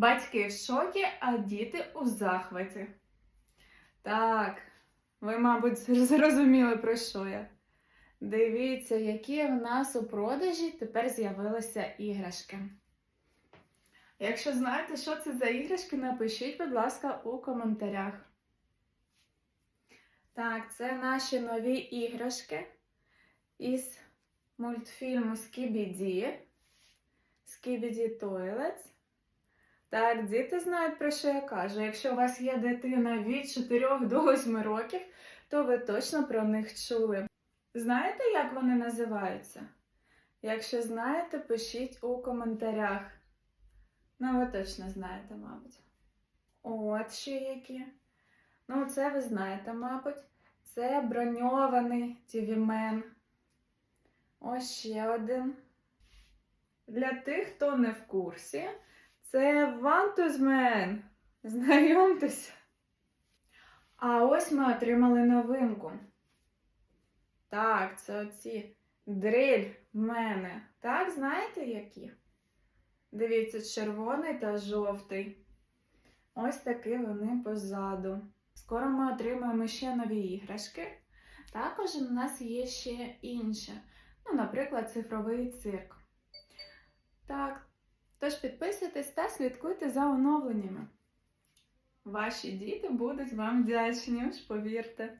Батьки в шокі, а діти у захваті. Так, ви, мабуть, зрозуміли, про що я. Дивіться, які в нас у продажі тепер з'явилися іграшки. Якщо знаєте, що це за іграшки, напишіть, будь ласка, у коментарях. Так, це наші нові іграшки із мультфільму Скібіді. Скібіді Toilets. Так, діти знають, про що я кажу. Якщо у вас є дитина від 4 до 8 років, то ви точно про них чули. Знаєте, як вони називаються? Якщо знаєте, пишіть у коментарях. Ну, ви точно знаєте, мабуть. От ще які. Ну, це ви знаєте, мабуть. Це броньований тівімен. Ось ще один. Для тих, хто не в курсі, це Вантузмен. Знайомтеся. А ось ми отримали новинку. Так, це оці дрель-мени. Так, знаєте які? Дивіться, червоний та жовтий. Ось такі вони позаду. Скоро ми отримаємо ще нові іграшки. Також у нас є ще інші. Ну, наприклад, цифровий цирк. Тож підписуйтесь та слідкуйте за оновленнями. Ваші діти будуть вам вдячні, ж повірте.